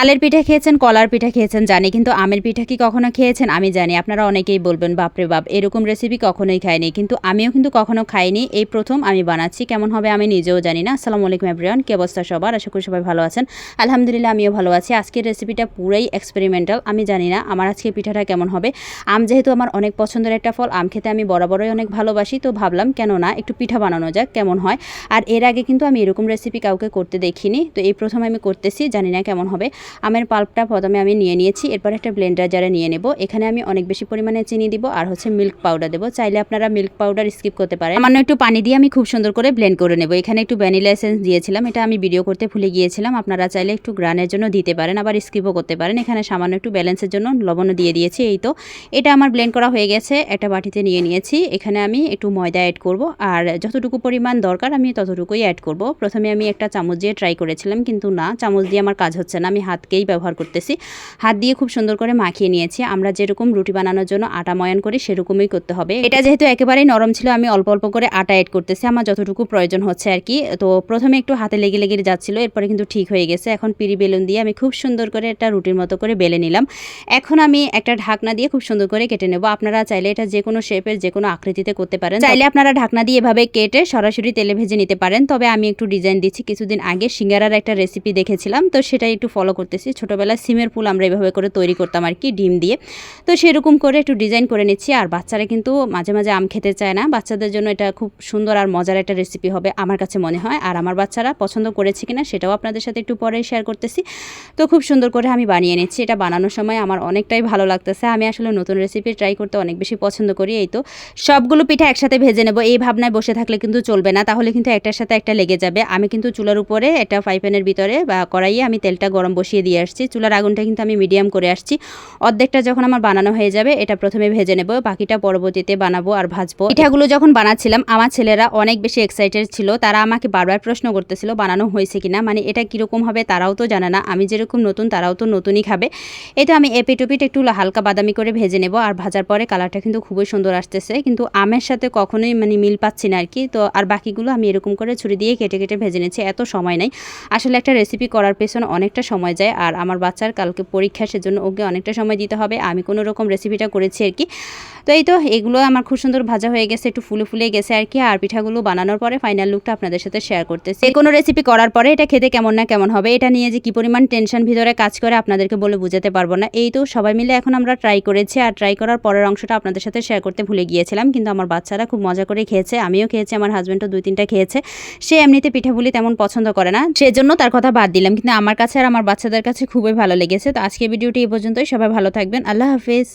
তালের পিঠা খেয়েছেন, কলার পিঠা খেয়েছেন, জানি, কিন্তু আমের পিঠা কি কখনো খেয়েছেন? আমি জানি, আপনারা অনেকেই বলবেন, বাপরে বাপ, এরকম রেসিপি কখনোই খাইনি, কিন্তু আমিও কিন্তু কখনো খাইনি। এই প্রথম আমি বানাচ্ছি, কেমন হবে আমি নিজেও জানি না। আসসালামু আলাইকুম এভরিওয়ান কি অবস্থা সবার? আশা করি সবাই ভালো আছেন। আলহামদুলিল্লাহ, আমিও ভালো আছি। আজকের রেসিপিটা পুরাই এক্সপেরিমেন্টাল আমি জানি না, আমার আজকে পিঠাটা কেমন হবে। আম যেহেতু আমার অনেক পছন্দের একটা ফল, আম খেতে আমি বরাবরই অনেক ভালোবাসি, তো ভাবলাম, কেন না, একটু পিঠা বানানো যাক, কেমন হয়। আর এর আগে কিন্তু আমি এরকম রেসিপি কাউকে করতে দেখিনি, তো এই প্রথম আমি করতেছি, জানি না কেমন হবে। আমের পাল্পটা প্রথমে আমি নিয়ে নিয়েছি, এরপর একটা ব্লেন্ডার জারে নিয়ে নেব। এখানে আমি অনেক বেশি পরিমাণে চিনি দিব আর হচ্ছে মিল্ক পাউডার দেবো। চাইলে আপনারা মিল্ক পাউডার স্কিপ করতে পারেন। সামান্য একটু পানি দিয়ে আমি খুব সুন্দর করে ব্লেন্ড করে নেব। এখানে একটু ভ্যানিলা এসেন্স দিয়েছিলাম, এটা আমি ভিডিও করতে ভুলে গিয়েছিলাম। আপনারা চাইলে একটু গ্রানের জন্য দিতে পারেন, আবার স্কিপও করতে পারেন। এখানে সামান্য একটু ব্যালেন্সের জন্য লবণও দিয়ে দিয়েছি, এই তো। এটা আমার ব্লেন্ড করা হয়ে গেছে, একটা বাটিতে নিয়ে নিয়েছি। এখানে আমি একটু ময়দা অ্যাড করব আর যতটুকু পরিমাণ দরকার আমি ততটুকুই অ্যাড করব। প্রথমে আমি একটা চামচ দিয়ে ট্রাই করেছিলাম, কিন্তু না, চামচ দিয়ে আমার কাজ হচ্ছে না। আমি হাতকেই ব্যবহার করতেছি। হাত দিয়ে খুব সুন্দর করে মাখিয়ে নিয়েছি। আমরা যেরকম রুটি বানানোর জন্য আটা ময়ান করি, সেরকমই করতে হবে। এটা যেহেতু একেবারেই নরম ছিল, আমি অল্প অল্প করে আটা অ্যাড করতেছি। আমার যতটুকু প্রয়োজন হচ্ছে আর কি। তো প্রথমে একটু হাতে লেগে লেগে যাচ্ছিল, এরপরে কিন্তু ঠিক হয়ে গেছে। এখন পিরি বেলুন দিয়ে আমি খুব সুন্দর করে একটা রুটির মতো করে বেলে নিলাম। এখন আমি একটা ঢাকনা দিয়ে খুব সুন্দর করে কেটে নেব। আপনারা চাইলে এটা যে কোনো শেপের যে কোনো আকৃতিতে করতে পারেন। চাইলে আপনারা ঢাকনা দিয়ে এভাবে কেটে সরাসরি তেলে ভেজে নিতে পারেন। তবে আমি একটু ডিজাইন দিচ্ছি। কিছুদিন আগে সিঙ্গারার একটা রেসিপি দেখেছিলাম, তো সেটা একটু ফলো করতেছি। ছোটোবেলায় সিমের ফুল আমরা এভাবে করে তৈরি করতাম আর কি, ডিম দিয়ে। তো সেরকম করে একটু ডিজাইন করে নিচ্ছি। আর বাচ্চারা কিন্তু মাঝে মাঝে আম খেতে চায় না। বাচ্চাদের জন্য এটা খুব সুন্দর আর মজার একটা রেসিপি হবে আমার কাছে মনে হয়। আর আমার বাচ্চারা পছন্দ করেছে কিনা সেটাও আপনাদের সাথে একটু পরে শেয়ার করতেছি। তো খুব সুন্দর করে আমি বানিয়ে নিচ্ছি। এটা বানানোর সময় আমার অনেকটাই ভালো লাগতেছে। আমি আসলে নতুন রেসিপি ট্রাই করতে অনেক বেশি পছন্দ করি। এই তো সবগুলো পিঠা একসাথে ভেজে নেব। এই ভাবনায় বসে থাকলে কিন্তু চলবে না। তাহলে কিন্তু একটার সাথে একটা লেগে যাবে। আমি কিন্তু চুলার উপরে একটা ফ্রাই প্যানের ভিতরে বা কড়াইয়ে আমি তেলটা গরম বসিয়ে দিয়ে আসছি। চুলার আগুনটা কিন্তু আমি মিডিয়াম করে আসছি। অর্ধেকটা যখন আমার বানানো হয়ে যাবে, এটা প্রথমে ভেজে নেব, বাকিটা পরবর্তীতে বানাবো আর ভাজবো। পিঠাগুলো যখন বানাচ্ছিলাম, আমার ছেলেরা অনেক বেশি এক্সাইটেড ছিল। তারা আমাকে বারবার প্রশ্ন করতেছিল, বানানো হয়েছে কিনা? মানে এটা কীরকম হবে তারাও তো জানে না। আমি যেরকম নতুন, তারাও তো নতুনই খাবে। তো আমি এপিটোপিট একটু হালকা বাদামি করে ভেজে নেব আর ভাজার পরে কালারটা কিন্তু খুবই সুন্দর আসতেছে। কিন্তু আমের সাথে কখনোই মানে মিল পাচ্ছি না আর কি তো আর বাকিগুলো আমি এরকম করে ছুরি দিয়ে কেটে কেটে ভেজে নিচ্ছি। এত সময় নাই। আসলে একটা রেসিপি করার পেছনে অনেকটা সময় যায় আর আমার বাচ্চার কালকে পরীক্ষা, সেজন্য ওকে অনেকটা সময় দিতে হবে। আমি কোনো রকম রেসিপিটা করেছি আর কি। তো এই তো, এগুলো আমার খুব সুন্দর ভাজা হয়ে গেছে, একটু ফুলে ফুলে গেছে আর কি। আর পিঠাগুলো বানানোর পরে ফাইনাল লুকটা আপনাদের সাথে শেয়ার করতেছি। কোনো রেসিপি করার পরে এটা খেতে কেমন না কেমন হবে, এটা নিয়ে যে কি পরিমাণ টেনশন ভিতরে কাজ করে আপনাদেরকে বলে বুঝাতে পারব না। এই তো, সবাই মিলে এখন আমরা ট্রাই করেছি আর ট্রাই করার পরের অংশটা আপনাদের সাথে শেয়ার করতে ভুলে গিয়েছিলাম, কিন্তু আমার বাচ্চারা খুব মজা করে খেয়েছে, আমিও খেয়েছি, আমার হাজব্যান্ডও দুই তিনটা খেয়েছে। সে এমনিতে পিঠাগুলি তেমন পছন্দ করে না, সেজন্য তার কথা বাদ দিলাম, কিন্তু আমার কাছে আর আমার বাচ্চাদের কাছে খুবই ভালো লেগেছে। তো আজকে ভিডিওটি এই পর্যন্তই। সবাই ভালো থাকবেন। আল্লাহ হাফিজ।